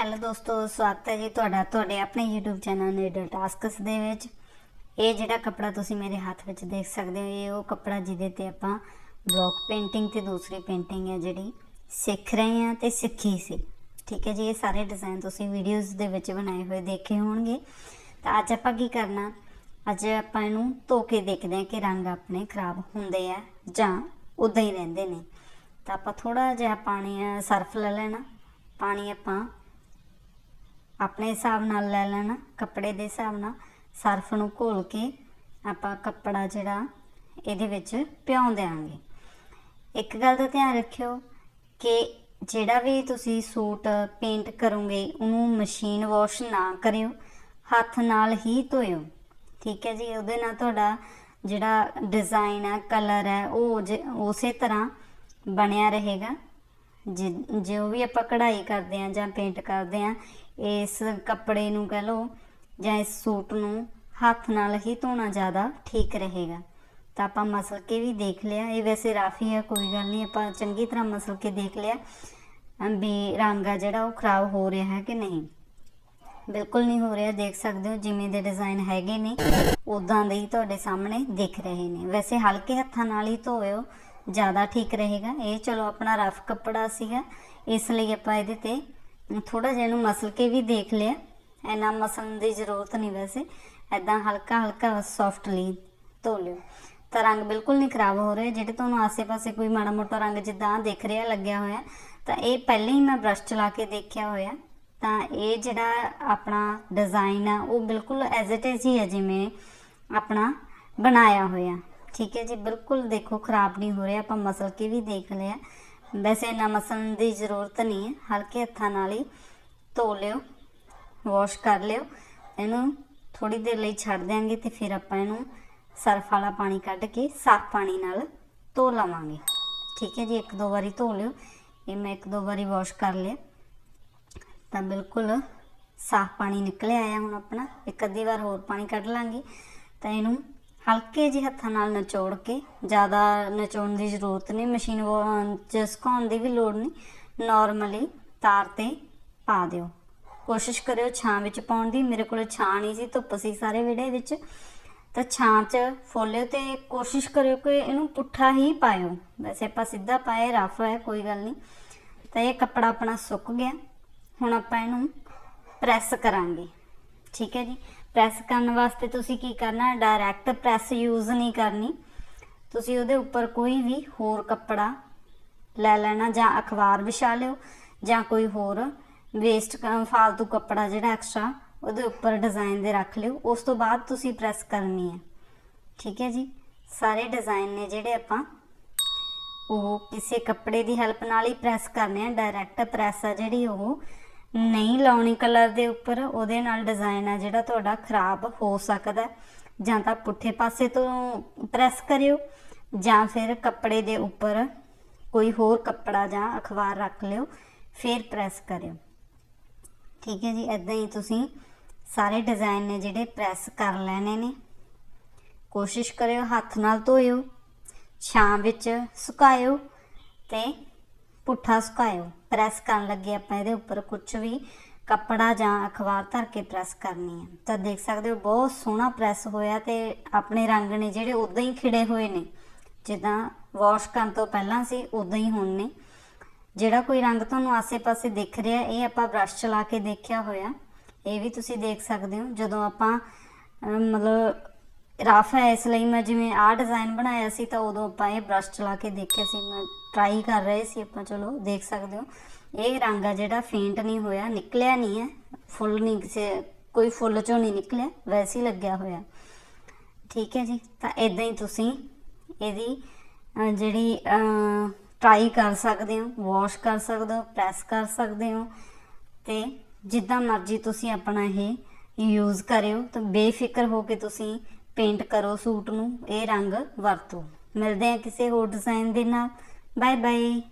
Hello ਦੋਸਤੋ, ਸਵਾਗਤ ਹੈ ਜੀ ਤੁਹਾਡਾ, ਤੁਹਾਡੇ ਆਪਣੇ YouTube ਚੈਨਲ ਨੀਡਲ ਟਾਸਕਸ ਦੇ ਵਿੱਚ। ਇਹ ਜਿਹੜਾ ਕੱਪੜਾ ਤੁਸੀਂ ਮੇਰੇ ਹੱਥ ਵਿੱਚ ਦੇਖ ਸਕਦੇ ਹੋ, ਇਹ ਉਹ ਕੱਪੜਾ ਜਿਹਦੇ ਤੇ ਆਪਾਂ ਬਲੌਕ ਪੇਂਟਿੰਗ ਤੇ ਦੂਸਰੀ ਪੇਂਟਿੰਗ ਹੈ ਜਿਹੜੀ ਸਿੱਖ ਰਹੇ ਹਾਂ ਤੇ ਸਿੱਖੀ ਸੀ। ਠੀਕ ਹੈ ਜੀ, ਇਹ ਸਾਰੇ ਡਿਜ਼ਾਈਨ ਤੁਸੀਂ ਵੀਡੀਓਜ਼ ਦੇ ਵਿੱਚ ਬਣਾਏ ਹੋਏ ਦੇਖੇ ਹੋਣਗੇ। ਤਾਂ ਅੱਜ ਆਪਾਂ ਕੀ ਕਰਨਾ, ਅੱਜ ਆਪਾਂ ਇਹਨੂੰ ਧੋ ਕੇ ਦੇਖਦੇ ਹਾਂ ਕਿ ਰੰਗ ਆਪਣੇ ਖਰਾਬ ਹੁੰਦੇ ਆ ਜਾਂ ਉਦਾਂ ਹੀ ਰਹਿੰਦੇ ਨੇ। ਤਾਂ ਆਪਾਂ ਥੋੜਾ ਜਿਹਾ ਪਾਣੀ ਸਰਫ ਲੈ ਲੈਣਾ। ਪਾਣੀ ਆਪਾਂ ਆਪਣੇ ਹਿਸਾਬ ਨਾਲ ਲੈ ਲੈਣਾ, ਕੱਪੜੇ ਦੇ ਹਿਸਾਬ ਨਾਲ ਸਰਫ ਨੂੰ ਘੋਲ ਕੇ ਆਪਾਂ ਕੱਪੜਾ ਜਿਹੜਾ ਇਹਦੇ ਵਿੱਚ ਭਿਉਂ ਦੇਵਾਂਗੇ ਇੱਕ ਗੱਲ ਦਾ ਧਿਆਨ ਰੱਖਿਓ ਕਿ ਜਿਹੜਾ ਵੀ ਤੁਸੀਂ ਸੂਟ ਪੇਂਟ ਕਰੋਗੇ, ਉਹਨੂੰ ਮਸ਼ੀਨ ਵਾਸ਼ ਨਾ ਕਰਿਓ, ਹੱਥ ਨਾਲ ਹੀ ਧੋਇਓ। ਠੀਕ ਹੈ ਜੀ, ਉਹਦੇ ਨਾਲ ਤੁਹਾਡਾ ਜਿਹੜਾ ਡਿਜ਼ਾਈਨ ਹੈ ਕਲਰ ਹੈ, ਉਹ ਜ- ਉਸੇ ਤਰ੍ਹਾਂ ਬਣਿਆ ਰਹੇਗਾ। ਜਿ- ਜੋ ਵੀ ਆਪਾਂ ਕਢਾਈ ਕਰਦੇ ਆ ਜਾਂ ਪੇਂਟ ਕਰਦੇ ਆ ਇਸ ਕੱਪੜੇ ਨੂੰ ਕਹਿ ਲਓ ਜਾਂ ਇਸ ਸੂਟ ਨੂੰ ਹੱਥ ਨਾਲ ਹੀ ਧੋਣਾ ਜ਼ਿਆਦਾ ਠੀਕ ਰਹੇਗਾ। ਤਾਂ ਆਪਾਂ ਮਸਲ ਕੇ ਵੀ ਦੇਖ ਲਿਆ। ਇਹ ਵੈਸੇ ਰਾਫੀ ਹੈ ਕੋਈ ਗੱਲ ਨਹੀਂ, ਆਪਾਂ ਚੰਗੀ ਤਰ੍ਹਾਂ ਮਸਲ ਕੇ ਦੇਖ ਲਿਆ ਵੀ ਰੰਗ ਆ ਜਿਹੜਾ ਉਹ ਖਰਾਬ ਹੋ ਰਿਹਾ ਹੈ ਕਿ ਨਹੀਂ। ਬਿਲਕੁਲ ਨਹੀਂ ਹੋ ਰਿਹਾ, ਦੇਖ ਸਕਦੇ ਹੋ, ਜਿਵੇਂ ਦੇ ਡਿਜ਼ਾਈਨ ਹੈਗੇ ਨੇ ਉਦਾਂ ਦੇ ਹੀ ਤੁਹਾਡੇ ਸਾਹਮਣੇ ਦਿਖ ਰਹੇ ਨੇ। ਵੈਸੇ ਹਲਕੇ ਹੱਥਾਂ ਨਾਲ ਹੀ ਧੋਇਓ, ਜ਼ਿਆਦਾ ਠੀਕ ਰਹੇਗਾ। ਇਹ ਚਲੋ ਆਪਣਾ ਰਫ ਕੱਪੜਾ ਸੀਗਾ, ਇਸ ਲਈ ਆਪਾਂ ਇਹਦੇ ਤੇ ਥੋੜਾ ਜਿਹਾ ਇਹਨੂੰ ਮਸਲ ਕੇ ਵੀ ਦੇਖ ਲਿਆ। ਇੰਨਾ ਮਸਲਣ ਦੀ ਜ਼ਰੂਰਤ ਨਹੀਂ ਵੈਸੇ। ਐਦਾਂ ਹਲਕਾ ਹਲਕਾ ਸੌਫਟਲੀ ਧੋ ਲਿਓ। ਤਾਂ ਰੰਗ ਬਿਲਕੁਲ ਨਹੀਂ ਖਰਾਬ ਹੋ ਰਿਹਾ। ਜਿਹੜੇ ਤੁਹਾਨੂੰ ਆਸੇ-ਪਾਸੇ ਕੋਈ ਮਾੜਾ ਮੋਟਾ ਰੰਗ ਜਿੱਦਾਂ ਦਿਖ ਰਿਹਾ, ਲੱਗਿਆ ਹੋਇਆ, ਤਾਂ ਇਹ ਪਹਿਲੇ ਹੀ ਮੈਂ ਬ੍ਰਸ਼ ਚਲਾ ਕੇ ਦੇਖਿਆ ਹੋਇਆ। ਤਾਂ ਇਹ ਜਿਹੜਾ ਆਪਣਾ ਡਿਜ਼ਾਈਨ ਆ, ਉਹ ਬਿਲਕੁਲ ਐਜ਼ ਇਟ ਇਜ਼ ਹੀ ਹੈ ਜਿਵੇਂ ਆਪਣਾ ਬਣਾਇਆ ਹੋਇਆ। ਠੀਕ ਹੈ ਜੀ? ਬਿਲਕੁਲ ਦੇਖੋ, ਖਰਾਬ ਨਹੀਂ ਹੋ ਰਿਹਾ। ਆਪਾਂ ਮਸਲ ਕੇ ਵੀ ਦੇਖ ਲਿਆ। ਵੈਸੇ ਇੰਨਾ ਮਸਲਣ ਦੀ ਜ਼ਰੂਰਤ ਨਹੀਂ ਹੈ। ਹਲਕੇ ਹੱਥਾਂ ਨਾਲ ਹੀ ਧੋ ਲਿਓ ਵਾਸ਼ ਕਰ ਲਿਓ। ਇਹਨੂੰ ਥੋੜੀ ਦੇਰ ਲਈ ਛੱਡ ਦਿਆਂਗੇ ਤੇ ਫਿਰ ਆਪਾਂ ਇਹਨੂੰ ਸਰਫ ਵਾਲਾ ਪਾਣੀ ਕੱਢ ਕੇ ਸਾਫ਼ ਪਾਣੀ ਨਾਲ ਧੋ ਲਵਾਂਗੇ। ਠੀਕ ਹੈ ਜੀ, ਇੱਕ ਦੋ ਵਾਰੀ ਧੋ ਲਿਓ। ਇਹ ਮੈਂ ਇੱਕ ਦੋ ਵਾਰੀ ਵਾਸ਼ ਕਰ ਲਿਆ। ਤਾਂ ਬਿਲਕੁਲ ਸਾਫ਼ ਪਾਣੀ ਨਿਕਲ ਆਇਆ ਹੁਣ ਆਪਣਾ। ਇੱਕ ਅੱਧੀ ਵਾਰ ਹੋਰ ਪਾਣੀ ਕੱਢ ਲਾਂਗੇ। ਤਾਂ ਇਹਨੂੰ ਹਲਕੇ ਜਿਹੇ ਹੱਥਾਂ ਨਾਲ ਨਿਚੋੜ ਕੇ, ਜ਼ਿਆਦਾ ਨਿਚੋੜਨ ਦੀ ਜ਼ਰੂਰਤ ਨਹੀਂ, ਮਸ਼ੀਨ ਚ ਸੁਕਾਉਣ ਦੀ ਵੀ ਲੋੜ ਨਹੀਂ ਨਾਰਮਲੀ ਤਾਰ ਤੇ ਪਾ ਦਿਓ। ਕੋਸ਼ਿਸ਼ ਕਰਿਓ ਛਾਂ ਵਿੱਚ ਪਾਉਣ ਦੀ, ਮੇਰੇ ਕੋਲ ਛਾਂ ਨਹੀਂ ਸੀ, ਧੁੱਪ ਸੀ ਸਾਰੇ ਵਿਹੜੇ ਵਿੱਚ, ਤਾਂ ਛਾਂ 'ਚ ਫੋਲਿਓ ਤੇ ਕੋਸ਼ਿਸ਼ ਕਰਿਓ ਕਿ ਇਹਨੂੰ ਪੁੱਠਾ ਹੀ ਪਾਇਓ। ਵੈਸੇ ਆਪਾਂ ਸਿੱਧਾ ਪਾਏ, ਰਫ ਹੈ, ਕੋਈ ਗੱਲ ਨਹੀਂ। ਤਾਂ ਇਹ ਕੱਪੜਾ ਆਪਣਾ ਸੁੱਕ ਗਿਆ। ਹੁਣ ਆਪਾਂ ਇਹਨੂੰ ਪ੍ਰੈਸ ਕਰਾਂਗੇ। ਠੀਕ ਹੈ ਜੀ? ਪ੍ਰੈਸ ਕਰਨ ਵਾਸਤੇ ਤੁਸੀਂ ਕੀ ਕਰਨਾ ਡਾਇਰੈਕਟ ਪ੍ਰੈਸ ਯੂਜ਼ ਨਹੀਂ ਕਰਨੀ। ਤੁਸੀਂ ਉਹਦੇ ਉੱਪਰ ਕੋਈ ਵੀ ਹੋਰ ਕੱਪੜਾ ਲੈ ਲੈਣਾ ਜਾਂ ਅਖਬਾਰ ਵਿਛਾ ਲਿਓ ਜਾਂ ਕੋਈ ਹੋਰ ਵੇਸਟ ਫਾਲਤੂ ਕੱਪੜਾ ਜਿਹੜਾ ਐਕਸਟਰਾ ਉਹਦੇ ਉੱਪਰ ਡਿਜ਼ਾਈਨ ਦੇ ਰੱਖ ਲਿਓ। ਉਸ ਤੋਂ ਬਾਅਦ ਤੁਸੀਂ ਪ੍ਰੈਸ ਕਰਨੀ ਹੈ। ਠੀਕ ਹੈ ਜੀ? ਸਾਰੇ ਡਿਜ਼ਾਈਨ ਨੇ ਜਿਹੜੇ ਆਪਾਂ ਉਹ ਕਿਸੇ ਕੱਪੜੇ ਦੀ ਹੈਲਪ ਨਾਲ ਹੀ ਪ੍ਰੈਸ ਕਰਨੇ ਆ। ਡਾਇਰੈਕਟ ਪ੍ਰੈਸ ਆ ਜਿਹੜੀ ਉਹ ਨਹੀਂ ਲਾਉਣੀ ਕਲਰ ਦੇ ਉੱਪਰ, ਉਹਦੇ ਨਾਲ ਡਿਜ਼ਾਈਨ ਆ ਜਿਹੜਾ ਤੁਹਾਡਾ ਖਰਾਬ ਹੋ ਸਕਦਾ ਜਾਂ ਤਾਂ ਪੁੱਠੇ ਪਾਸੇ ਤੋਂ ਪ੍ਰੈਸ ਕਰਿਓ, ਜਾਂ ਫਿਰ ਕੱਪੜੇ ਦੇ ਉੱਪਰ ਕੋਈ ਹੋਰ ਕੱਪੜਾ ਜਾਂ ਅਖਬਾਰ ਰੱਖ ਲਿਓ, ਫਿਰ ਪ੍ਰੈਸ ਕਰਿਓ। ਠੀਕ ਹੈ ਜੀ ਇਦਾਂ ਹੀ ਤੁਸੀਂ ਸਾਰੇ ਡਿਜ਼ਾਈਨ ਨੇ ਜਿਹੜੇ ਪ੍ਰੈਸ ਕਰ ਲੈਣੇ ਨੇ। ਕੋਸ਼ਿਸ਼ ਕਰਿਓ ਹੱਥ ਨਾਲ ਧੋਇਓ, ਛਾਂ ਵਿੱਚ ਸੁਕਾਇਓ ਤੇ ਪੁੱਠਾ ਸੁਕਾਇਓ, ਪ੍ਰੈਸ ਕਰਨ ਲੱਗੇ ਆਪਾਂ ਇਹਦੇ ਉੱਪਰ ਕੁਝ ਵੀ ਕੱਪੜਾ ਜਾਂ ਅਖਬਾਰ ਧਰ ਕੇ ਪ੍ਰੈਸ ਕਰਨੀ ਹੈ। ਤਾਂ ਦੇਖ ਸਕਦੇ ਹੋ, ਬਹੁਤ ਸੋਹਣਾ ਪ੍ਰੈਸ ਹੋਇਆ ਤੇ ਆਪਣੇ ਰੰਗ ਨੇ ਜਿਹੜੇ ਉਦਾਂ ਹੀ ਖਿੜੇ ਹੋਏ ਨੇ। ਜਿੱਦਾਂ ਵਾਸ਼ ਕਰਨ ਤੋਂ ਪਹਿਲਾਂ ਸੀ ਉਦਾਂ ਹੀ ਹੁਣ ਨੇ। ਜਿਹੜਾ ਕੋਈ ਰੰਗ ਤੁਹਾਨੂੰ ਆਸੇ-ਪਾਸੇ ਦਿਖ ਰਿਹਾ, ਇਹ ਆਪਾਂ ਬ੍ਰਸ਼ ਚਲਾ ਕੇ ਦੇਖਿਆ ਹੋਇਆ। ਇਹ ਵੀ ਤੁਸੀਂ ਦੇਖ ਸਕਦੇ ਹੋ, ਜਦੋਂ ਆਪਾਂ ਮਤਲਬ ਰਫ ਹੈ, ਇਸ ਲਈ ਮੈਂ ਜਿਵੇਂ ਆਹ ਡਿਜ਼ਾਈਨ ਬਣਾਇਆ ਸੀ, ਤਾਂ ਉਦੋਂ ਆਪਾਂ ਇਹ ਬ੍ਰਸ਼ ਚਲਾ ਕੇ ਦੇਖਿਆ ਸੀ। ਮੈਂ ਟਰਾਈ ਕਰ ਰਹੇ ਸੀ ਆਪਾਂ, ਚਲੋ ਦੇਖ ਸਕਦੇ ਹੋ। ਇਹ ਰੰਗ ਆ ਜਿਹੜਾ ਫੇਂਟ ਨਹੀਂ ਹੋਇਆ, ਨਿਕਲਿਆ ਨਹੀਂ ਹੈ। ਫੁੱਲ ਨਹੀਂ ਕਿਸੇ, ਕੋਈ ਫੁੱਲ ਚੋਂ ਨਹੀਂ ਨਿਕਲਿਆ, ਵੈਸੇ ਹੀ ਲੱਗਿਆ ਹੋਇਆ। ਠੀਕ ਹੈ ਜੀ, ਤਾਂ ਇਦਾਂ ਹੀ ਤੁਸੀਂ ਇਹਦੀ ਜਿਹੜੀ ਟਰਾਈ ਕਰ ਸਕਦੇ ਹੋ ਵਾਸ਼ ਕਰ ਸਕਦੇ ਹੋ ਪ੍ਰੈਸ ਕਰ ਸਕਦੇ ਹੋ। ਤੇ ਜਿੱਦਾਂ ਮਰਜ਼ੀ ਤੁਸੀਂ ਆਪਣਾ ਇਹ ਯੂਜ਼ ਕਰਿਓ, ਤਾਂ ਬੇਫਿਕਰ ਹੋ ਕੇ ਤੁਸੀਂ ਪੇਂਟ ਕਰੋ ਸੂਟ ਨੂੰ, ਇਹ ਰੰਗ ਵਰਤੋ। ਮਿਲਦੇ ਆ ਕਿਸੇ ਹੋਰ ਡਿਜ਼ਾਈਨ ਦੇ ਨਾਲ। Bye bye.